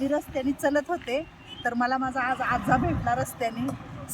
मी रस्त्याने चलत होते तर मला माझा आज आजा भेटला रस्त्याने.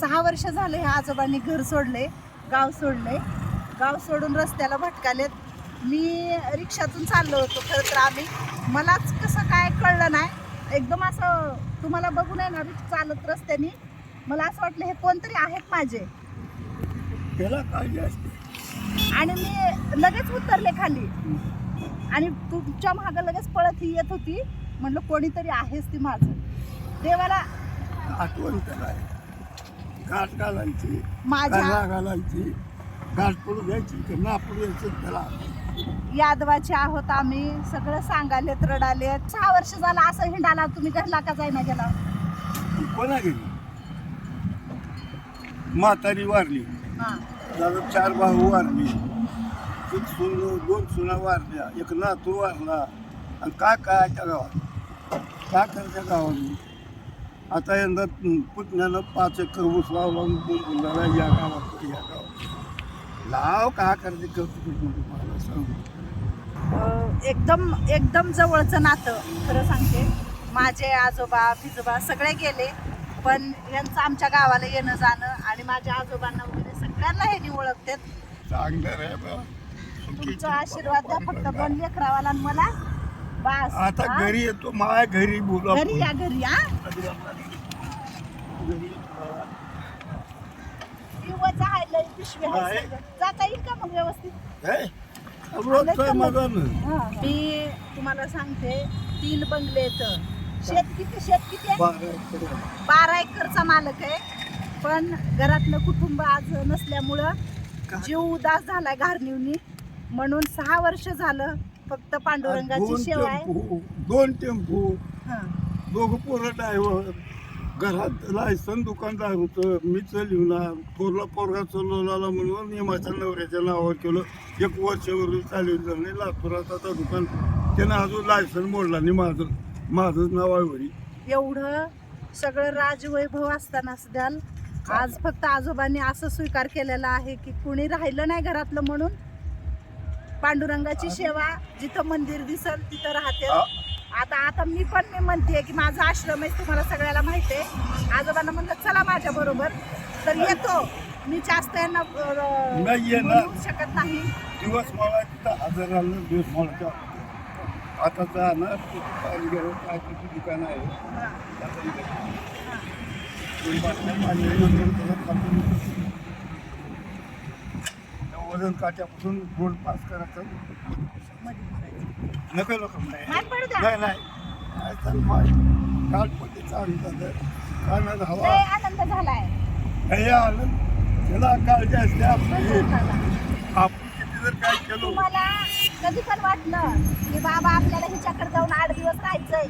सहा वर्ष झाले ह्या आजोबांनी घर सोडले गाव सोडले. गाव सोडून रस्त्याला भटकालेत. मी रिक्षातून चाललो होतो खरं तर आम्ही. मलाच कसं काय कळलं नाही. एकदम असं तुम्हाला बघून आहे ना चालत रस्त्याने. मला असं वाटलं हे कोणतरी आहेत माझे. त्याला काळजी असते. आणि मी लगेच उतरले खाली. आणि तुमच्या मागं लगेच पळत ही येत होती. म्हणलं कोणीतरी आहेच ती माझं. देवाला आठवण आहे. गाठ घालायची माझ्या घालायची गाठ पडू द्यायची की ना पडू द्यायची त्याला. यादवाचे आहोत आम्ही सगळं सांगालेत रडालेत. सहा वर्ष झालं असं हिंडाला तुम्ही घरला का जाईना गेला? कोणा गेली? म्हातारी वारली. हा. चार भाऊ वारली. एक सून दोन सुना वारल्या एक नातू वारला. आणि काय काय त्या गावात. काय करायच्या गावाने. आता यंदा पुतण्यानं पाच एकर ऊस लावला आणि बोलला या गावात या गावात लाव का करतो तुम्हाला सांगू. एकदम एकदम जवळचं नातं खरं सांगते. माझे आजोबा फिजोबा सगळे गेले पण यांचं आमच्या गावाला येणं जाणं आणि माझ्या आजोबांना वगैरे सगळ्यांना हे ओळखतात. चांगलं आहे बा. तुमचा आशीर्वाद द्या फक्त दोन लेकरावाला आणि मला. बस आता हा? घरी येतो माया घरी बोलू घरी या घरी आहे लय पिशवी आहे आहे. सगळं. जाता येईल का मग व्यवस्थित? हे? रोजचं मी तुम्हाला सांगते तीन बंगले आहेत शेत किती शेत किती आहे? बारा एकर आहे. बारा एकरचा मालक आहे. पण घरातलं कुटुंब आज नसल्यामुळं जीव उदास झालाय घारणीवनी. म्हणून सहा वर्ष झालं फक्त पांडुरंगाची दोन सेवा आहे? टेम्पो दोन टेम्पो. हं. दोघं पोरं ड्रायव्हर घरात लायसन दुकानदार होतं. मी चालवणार पोरला पोरगा चालवला म्हणून मी माझ्या नवऱ्याच्या नावावर केलं. एक वर्षावर चालवून झालं नाही लातूरात आता दुकान त्यानं अजून लायसन मोडला नाही माझं. माझं नाव आहे वरी. एवढं सगळं राजवैभव असताना द्याल आज फक्त आजोबांनी असं स्वीकार केलेला आहे की कुणी राहिलं नाही घरातलं म्हणून? पांडुरंगाची सेवा जिथं मंदिर दिसल तिथं राहते. आता आता मी पण मी म्हणते की माझा आश्रम आहे तुम्हाला सगळ्याला माहिती आहे. आजोबांना म्हणलं चला माझ्या बरोबर. तर येतो. मी जास्त यांना शकत नाही. दिवस मला तिथं हजर राहिलं दिवस मला आता जाणार तिथे दुकान आहे हा, आता इथे हा. दोन बाटल्या पाणी नंतर त्याला थांबून त्या वजन काट्यापासून गोल पास करायचं. नको नको. नाही नाही हवा. आनंद झालाय. हे आलं. त्याला काळजी असते बस आपली झाला. आपण किती जर काय केलं. तुम्हाला कधी पण वाटलं की बाबा आपल्याला हिच्याकडे जाऊन आठ दिवस राहायचंय.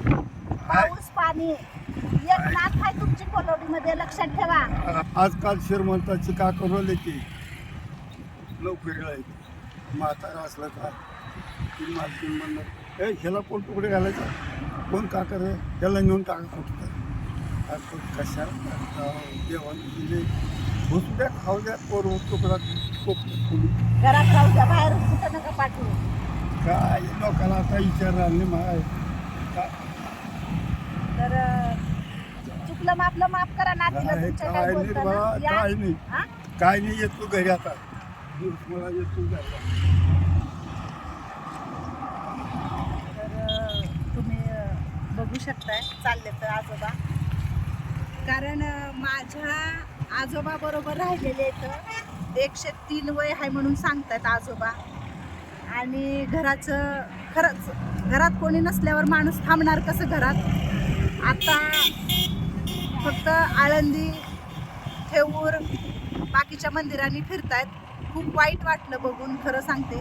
पाऊस पाणी. एक नाथ आहे तुमची लक्षात ठेवा. आजकाल श्रीमंताची का करवले की. नोकरीला येते म्हातारा असलं का? ती मालकी म्हणलं हे ह्याला कोण तुकडे घालायचं? कोण का करे त्याला नेऊन टाका कुठं कशा देवाने दिले. बसू द्या खाऊ द्या पोर तुकडा कोपऱ्यात खोली. घरात राहू द्या बाहेर कुठं नका पाठवू. काय लोकांना आता विचार राहिले माय. तर चुकलं मापलं माफ करा नातीला काय नाही. काय नाही? काय नाही येत तू घरी आता. मला येत तर तुम्ही अं, बघू शकताय चालले तर आजोबा. कारण माझ्या आजोबा बरोबर राहिलेले आहेत एकशे तीन वय आहे म्हणून सांगतायत आजोबा. आणि घराचं खरंच घरात कोणी नसल्यावर माणूस थांबणार कसं घरात? आता फक्त आळंदी थेऊर बाकीच्या मंदिरांनी फिरतायत. खूप वाईट वाटलं बघून खरं सांगते.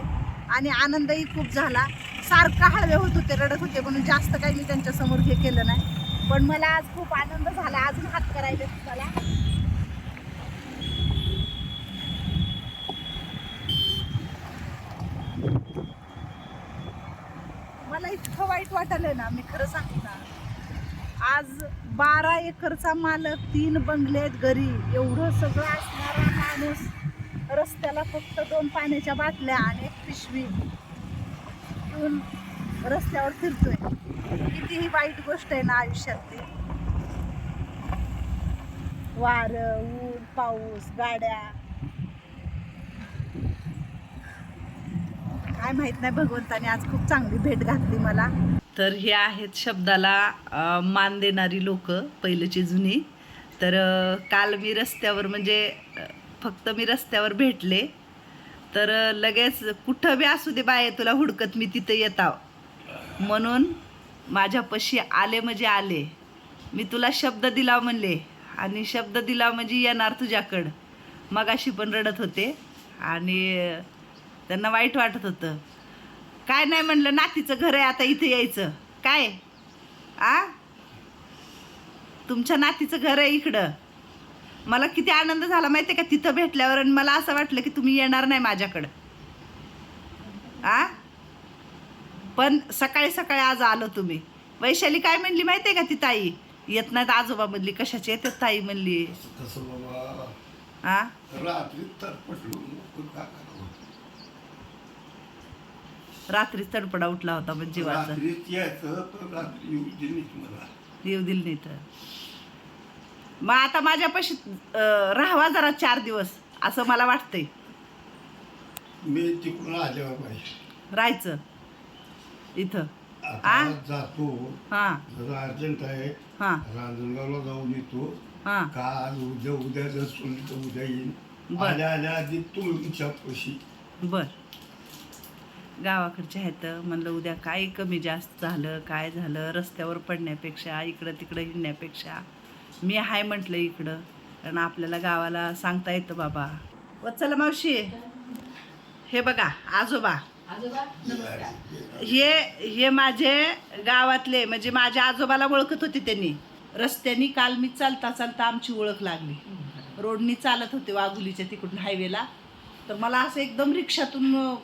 आणि आनंदही खूप झाला. सारखा हळवे होत होते रडत होते म्हणून जास्त काही मी त्यांच्यासमोर हे केलं नाही. पण मला आज खूप आनंद झाला. अजून हात करायला तुम्हाला मला इतकं वाईट वाटलंय ना मी खरं सांगते ना. आज बारा एकरचा मालक तीन बंगले आहेत घरी. एवढं सगळं असणारा माणूस रस्त्याला फक्त दोन पाण्याच्या बाटल्या आणि एक पिशवी घेऊन रस्त्यावर फिरतोय. कितीही वाईट गोष्ट आहे ना आयुष्यातली. वार ऊन पाऊस गाड्या. काय माहीत नाही भगवंताने आज खूप चांगली भेट घातली मला. तर हे आहेत शब्दाला मान देणारी लोक पहिलेची जुनी. तर काल मी रस्त्यावर म्हणजे फक्त मी रस्त्यावर भेटले. तर लगेच कुठं बी असू दे बाय तुला हुडकत मी तिथं येताव. म्हणून माझ्यापाशी आले म्हणजे आले. मी तुला शब्द दिला म्हणले. आणि शब्द दिला म्हणजे येणार तुझ्याकडं. मगाशी पण रडत होते. आणि त्यांना वाईट वाटत होतं. काय नाही म्हणलं नातीचं घर आहे आता इथे यायचं. काय? आ? तुमच्या नातीचं घर आहे इकडं. मला किती आनंद झाला माहिती आहे का? तिथं भेटल्यावर आणि मला असं वाटलं की तुम्ही येणार नाही माझ्याकडं. आ? पण सकाळी सकाळी आज आलो तुम्ही. वैशाली काय म्हणली माहिती आहे का ती ताई? येत नाहीत आजोबा म्हणली. कशाची येतात ताई म्हणली. रात्री तडपडा उठला होता म्हणजे रात्री येऊ दिल नाही तर मग आता माझ्यापाशी राहावा जरा चार दिवस असं मला वाटतंय. मी तिकडून आल्यावर पाहिजे राहायचं. इथं. आ? आता जातो. हां. जरा अर्जंट आहे. हां. रांजणगावला जाऊन येतो. हां. काल उद्या उद्या जर सोडली तर उद्या येईन. बर. आल्या आल्या आधी तुमच्या पशी. बर. गावाकडचे आहेत म्हणलं उद्या काय कमी जास्त झालं काय झालं रस्त्यावर पडण्यापेक्षा इकडं तिकडं हिंडण्यापेक्षा. मी हाय म्हटलं इकडं कारण आपल्याला गावाला सांगता येतं बाबा. वत्सला मावशी. हे बघा आजोबा. हे हे माझे गावातले म्हणजे माझ्या आजोबाला ओळखत होते त्यांनी. रस्त्यानी काल मी चालता चालता आमची ओळख लागली. रोडनी चालत होते वाघुलीच्या तिकडून हायवेला. तर मला असं एकदम रिक्षातून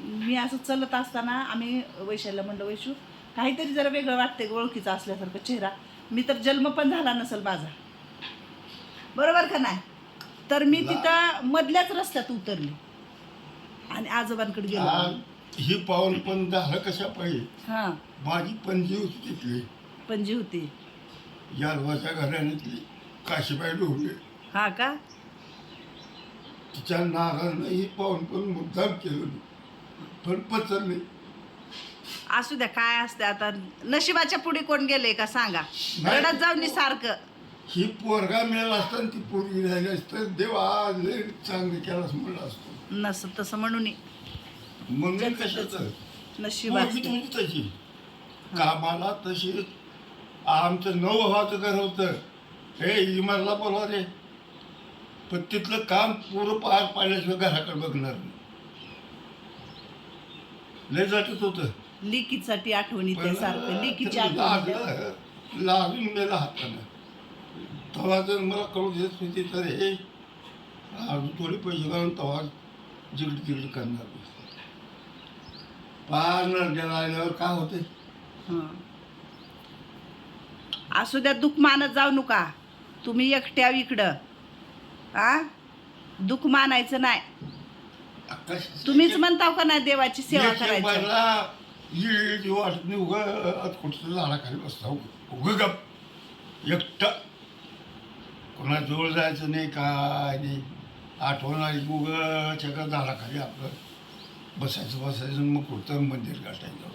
मी असं चलत असताना आम्ही वैशालीला म्हणलं वैशू काहीतरी जरा वेगळं वाटतंय ओळखीचा असल्यासारखं चेहरा. मी तर जन्म पण झाला नसेल माझा. बरोबर का नाही? तर मी तिथं मधल्याच रस्त्यात उतरली. आणि आजोबांकडे गेलो. ही पाऊल पण झालं कशा पाहिजे हां. माझी पणजी होती तिथली. पणजी होती. यादवाच्या घराण्यातली काशीबाई ढोबळे हा का? तिच्या नारानं ही पाऊल पण मुद्दाम केलं मी. पण पचरले असू द्या काय असते आता नशिबाच्या पुढे कोण गेले का सांगा? नाही. रडत जाऊन नी सारखं. ही पोरगा मिळाला असताना ती पोरगी राहिली असतं देव आज लय चांगलं केलास म्हणलं असतो. नस तसं म्हणून म्हणून कशाचं? नशीब पोरगी असते. तुझी तशी. कामाला तशी आमचं नऊ भावाचं घर होतं. हे इमारला बोलवा रे. पण तिथलं काम पुरं पार पाडल्याशिवाय घराकडे बघणार नाही. लय जातच होतं. लिकीसाठी आठवणी पण सारखं लिकीची ते आठवणी. लागलं लागून गेला हातानं. तेव्हा जर मला कळू देत होती तर हे अजून थोडे पैसे घालून तेव्हा जिकडे तिकडे करणार मी. पार नरड्याला आल्यावर काय होते? हं. असू द्या दुःख मानत जाऊ नका. तुम्ही एकट्या इकडं. आ? दुःख मानायचं नाही. तुम्हीच म्हणताव का नाही देवाची सेवा करायची? येईल वाटत नाही उग कुठं झाडाखाली बसता उग गप. एकटं. कोणा जवळ जायचं नाही काय नाही. आठवण आली उग चक्र झाडाखाली आपलं. बसायचं बसायचं मग कुठं मंदिर गाठायचं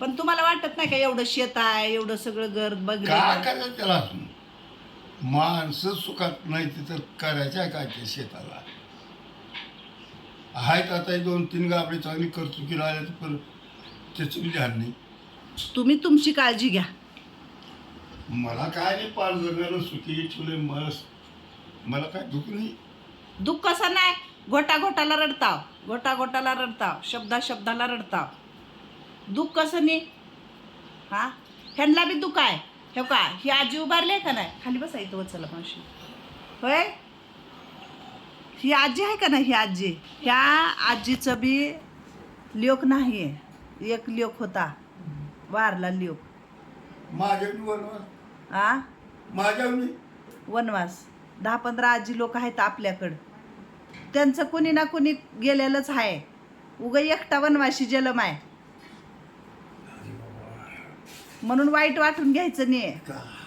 पण तुम्हाला वाटत नाही का एवढं शेत आहे एवढं सगळं घर काय बघ करायचं त्याला? माणसं सुखात नाही तिथं करायचं आहे काय ते शेताला? आहेत आता हे दोन तीन गाबडे चांगली करचुकीला आल्या पण त्याचं बी ध्यान नाही. तुम्ही तुमची काळजी घ्या. मला काय नाही पाच जगाला सुखी ठेवले मस्त. मला काय दुःख नाही. दुःख कसं नाही? घोटा घोटाला रडताव. घोटा घोटाला रडताव. शब्दा शब्दाला रडताव. दुःख कसं नाही? हा? ह्यांना बी दुःख आहे. हे का ही आजी उभारली आहे का नाही? खाली बसा इथं वचला मावशी. होय? ही आजी आहे का नाही ही आजी? ह्या आजीचं बी लोक नाही आहे एक लोक होता. वारला लोक माझ्या वनवास. आ? माझ्या वनवास. दहा पंधरा आजी लोक आहेत आपल्याकडं. त्यांचं कोणी ना कोणी गेलेलंच आहे उग एकटा वनवासी जलम आहे. म्हणून वाईट वाटून घ्यायचं नाही